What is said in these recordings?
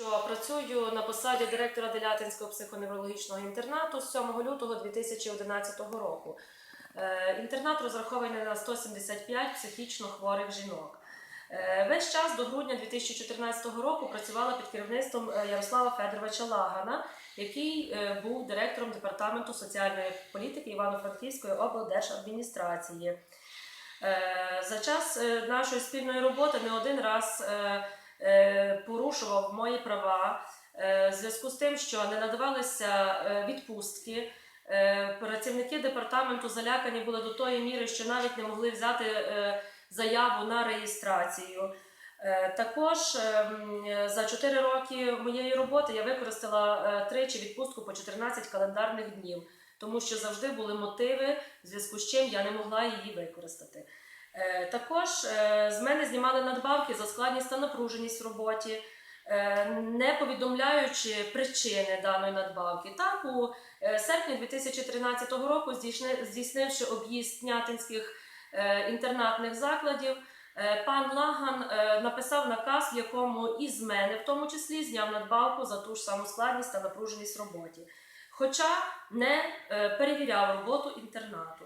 що працюю на посаді директора Делятинського психоневрологічного інтернату з 7 лютого 2011 року. Е, Інтернат розрахований на 175 психічно хворих жінок. Е, Весь час до грудня 2014 року працювала під керівництвом е, Ярослава Федоровича Лагана, який був директором департаменту соціальної політики Івано-Франківської облдержадміністрації. За час нашої спільної роботи не один раз порушував мої права е, в зв'язку з тим, що не надавалися е, відпустки. Е, Працівники департаменту залякані були до тої міри, що навіть не могли взяти е, заяву на реєстрацію. Е, Також е, м, е, за 4 роки моєї роботи я використала е, тричі відпустку по 14 календарних днів, тому що завжди були мотиви, в зв'язку з чим я не могла її використати. Е, Також е, з мене знімали надбавки за складність та напруженість в роботі, е, не повідомляючи причини даної надбавки. Так, у серпні 2013 року, здійснивши об'їзд Снятинських інтернатних закладів, пан Лаган написав наказ, в якому із мене, в тому числі, зняв надбавку за ту ж саму складність та напруженість в роботі. Хоча не перевіряв роботу інтернату.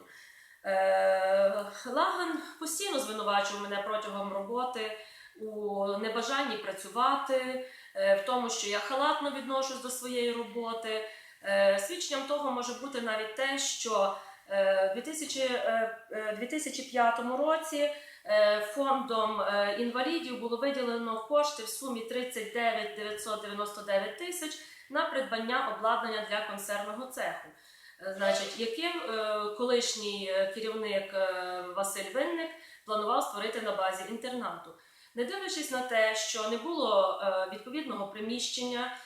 Е, Лаган постійно звинувачував мене протягом роботи у небажанні працювати, е, в тому, що я халатно відношусь до своєї роботи. Е, Свідченням того може бути навіть те, що в 2000, е, е, 2005 році фондом інвалідів було виділено кошти в сумі 39 999 тисяч на придбання обладнання для консервного цеху. Е, Значить, яким е, колишній е, керівник Василь Винник планував створити на базі інтернату. Не дивлячись на те, що не було відповідного приміщення,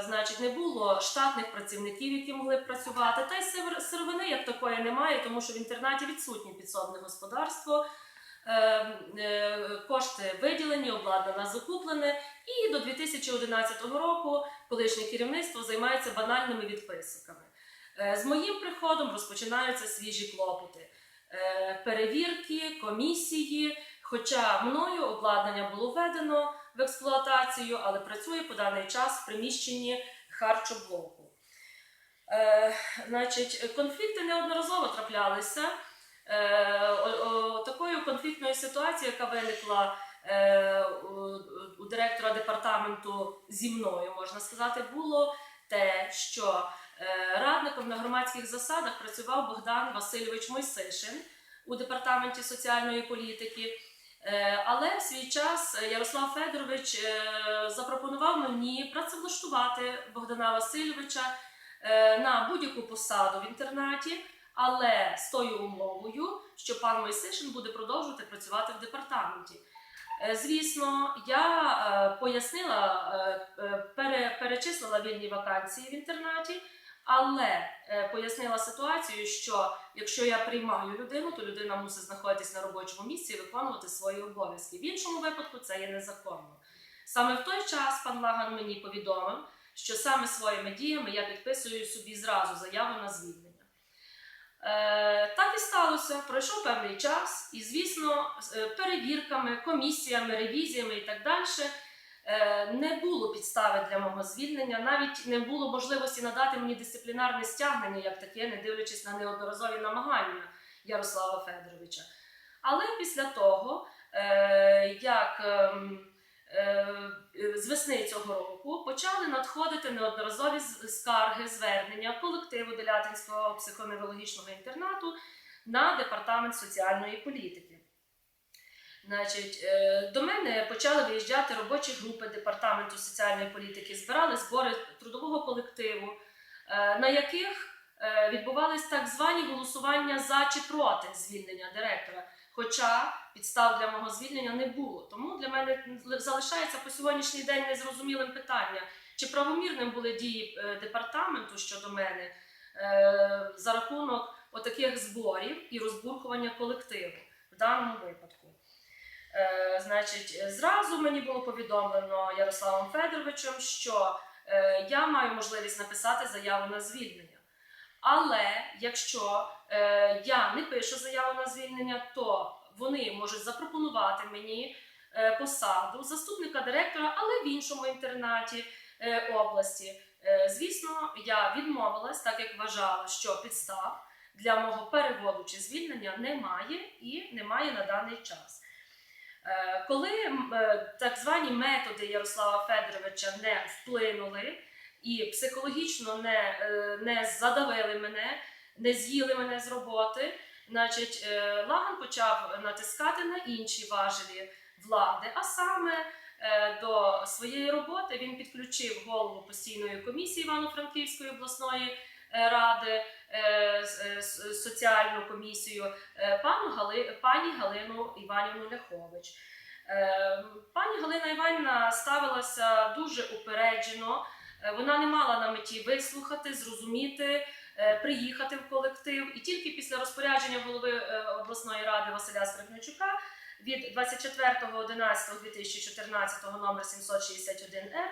значить, не було штатних працівників, які могли б працювати, та й сир- сировини як такої немає, тому що в інтернаті відсутнє підсобне господарство. Кошти виділені, обладнання закуплене, і до 2011 року колишнє керівництво займається банальними відписиками. Е, З моїм приходом розпочинаються свіжі клопоти, Е, перевірки, комісії. Хоча мною обладнання було введено в експлуатацію, але працює по даний час в приміщенні харчоблоку. Е, значить, конфлікти неодноразово траплялися. Е, о- о, такою конфліктною ситуацією, яка виникла е, у, директора департаменту зі мною, можна сказати, було те, що радником на громадських засадах працював Богдан Васильович Мойсишин у департаменті соціальної політики. Е, Але в свій час Ярослав Федорович е, запропонував мені працевлаштувати Богдана Васильовича е, на будь-яку посаду в інтернаті, але з тою умовою, що пан Мойсишин буде продовжувати працювати в департаменті. Е, Звісно, я е, пояснила, е, е, перечислила вільні вакансії в інтернаті, але е, пояснила ситуацію, що якщо я приймаю людину, то людина мусить знаходитись на робочому місці і виконувати свої обов'язки. В іншому випадку це є незаконно. Саме в той час пан Лаган мені повідомив, що саме своїми діями я підписую собі зразу заяву на звільнення. Е, так і сталося. Пройшов певний час, і, звісно, е, перевірками, комісіями, ревізіями і так далі не було підстави для мого звільнення, навіть не було можливості надати мені дисциплінарне стягнення, як таке, не дивлячись на неодноразові намагання Ярослава Федоровича. Але після того, е, як ем, е, з весни цього року почали надходити неодноразові скарги, звернення колективу Делятинського психоневрологічного інтернату на департамент соціальної політики. Значить, е, до мене почали виїжджати робочі групи департаменту соціальної політики, збирали збори трудового колективу, е, на яких е, відбувались так звані голосування за чи проти звільнення директора. Хоча підстав для мого звільнення не було. Тому для мене залишається по сьогоднішній день незрозумілим питання, чи правомірним були дії департаменту щодо мене за рахунок отаких зборів і розбурхування колективу в даному випадку. Е, значить, зразу мені було повідомлено Ярославом Федоровичем, що е, я маю можливість написати заяву на звільнення. Але якщо е, я не пишу заяву на звільнення, то вони можуть запропонувати мені е, посаду заступника директора, але в іншому інтернаті е, області. Е, Звісно, я відмовилась, так як вважала, що підстав для мого переводу чи звільнення немає і немає на даний час. Е, Коли е, так звані методи Ярослава Федоровича не вплинули і психологічно не, е, не задавили мене, не з'їли мене з роботи, значить Лаган почав натискати на інші важелі влади, а саме до своєї роботи він підключив голову постійної комісії Івано-Франківської обласної ради, е, з- е, с- соціальну комісію е, пану Гали, пані Галину Іванівну Ляхович. Е, Пані Галина Іванівна ставилася дуже упереджено. Е, Вона не мала на меті вислухати, зрозуміти, е, приїхати в колектив. І тільки після розпорядження голови е, обласної ради Василя Скрипничука від 24.11.2014 номер 761 р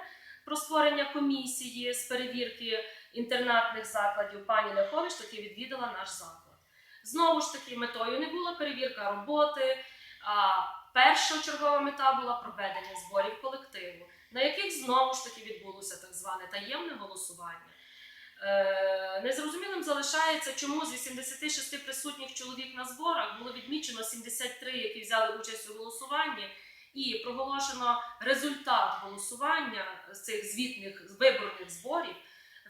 про створення комісії з перевірки інтернатних закладів пані Ляхович таки відвідала наш заклад. Знову ж таки, метою не була перевірка роботи, а перша чергова мета була проведення зборів колективу, на яких знову ж таки відбулося так зване таємне голосування. Е, Незрозумілим залишається, чому з 86 присутніх чоловік на зборах було відмічено 73, які взяли участь у голосуванні, і проголошено результат голосування з цих звітних виборних зборів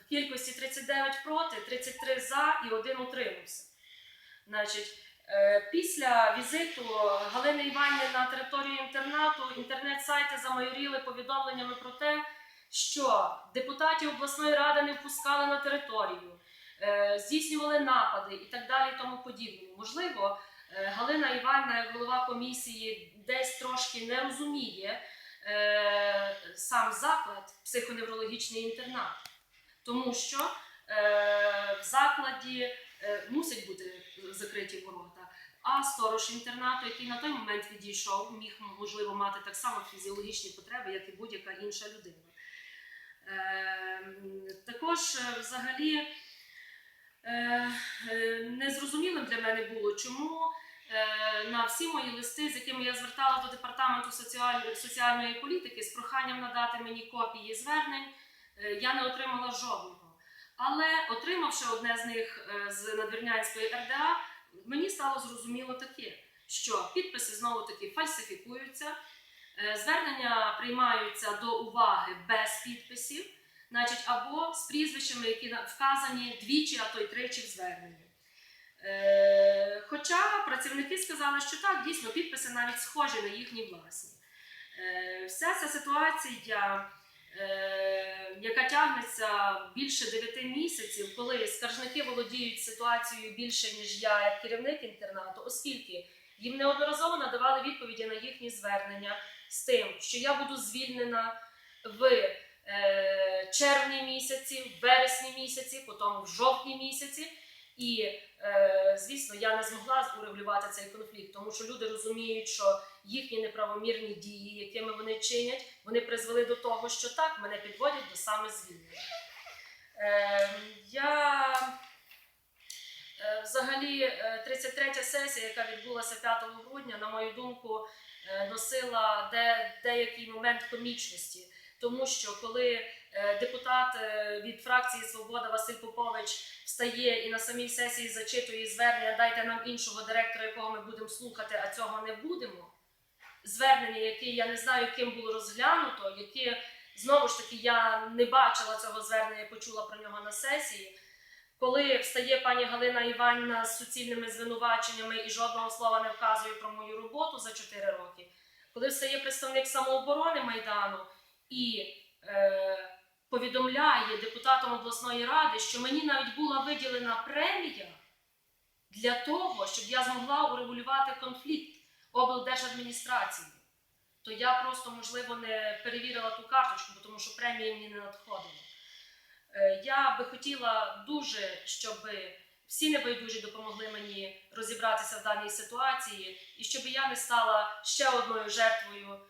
в кількості 39 проти, 33 за і один утримався. Значить, е, після візиту Галини Іванівни на територію інтернату інтернет-сайти замайоріли повідомленнями про те, що депутатів обласної ради не впускали на територію, е, здійснювали напади і так далі, і тому подібне. Можливо, е, Галина Іванівна, голова комісії, десь трошки не розуміє е, сам заклад психоневрологічний інтернат, тому що е, в закладі е, мусить бути закриті ворота. А сторож інтернату, який на той момент відійшов, міг можливо мати так само фізіологічні потреби, як і будь-яка інша людина. Е, також е, взагалі е, е, незрозумілим для мене було, чому на всі мої листи, з якими я звертала до департаменту соціальної політики з проханням надати мені копії звернень, е, я не отримала жодного. Але отримавши одне з них е, з надвірнянської РДА, мені стало зрозуміло таке, що підписи знову таки фальсифікуються, е, звернення приймаються до уваги без підписів, значить, або з прізвищами, які вказані двічі, а то й тричі в зверненні. Е, Хоча працівники сказали, що так, дійсно, підписи навіть схожі на їхні власні. Е, Вся ця ситуація е, яка тягнеться більше 9 місяців, коли скаржники володіють ситуацією більше, ніж я, як керівник інтернату, оскільки їм неодноразово надавали відповіді на їхні звернення з тим, що я буду звільнена в червні місяці, в вересні місяці, потім в жовтні місяці. І, е, звісно, я не змогла урегулювати цей конфлікт, тому що люди розуміють, що їхні неправомірні дії, якими вони чинять, вони призвели до того, що так мене підводять до саме звільнення. Е, я е, взагалі е, 33 сесія, яка відбулася 5 грудня, на мою думку, носила де, деякий момент комічності, тому що коли депутат е, від фракції Свобода Василь Попович встає і на самій сесії зачитує звернення, дайте нам іншого директора, якого ми будемо слухати, а цього не будемо. Звернення, яке я не знаю, ким було розглянуто, яке знову ж таки я не бачила цього звернення, почула про нього на сесії. Коли встає пані Галина Іванівна з суцільними звинуваченнями і жодного слова не вказує про мою роботу за 4 роки, коли встає представник самооборони Майдану і е, повідомляє депутатам обласної ради, що мені навіть була виділена премія для того, щоб я змогла урегулювати конфлікт облдержадміністрації, то я просто, можливо, не перевірила ту карточку, тому що премії мені не надходили. Е, Я би хотіла дуже, щоб всі небайдужі допомогли мені розібратися в даній ситуації, і щоб я не стала ще одною жертвою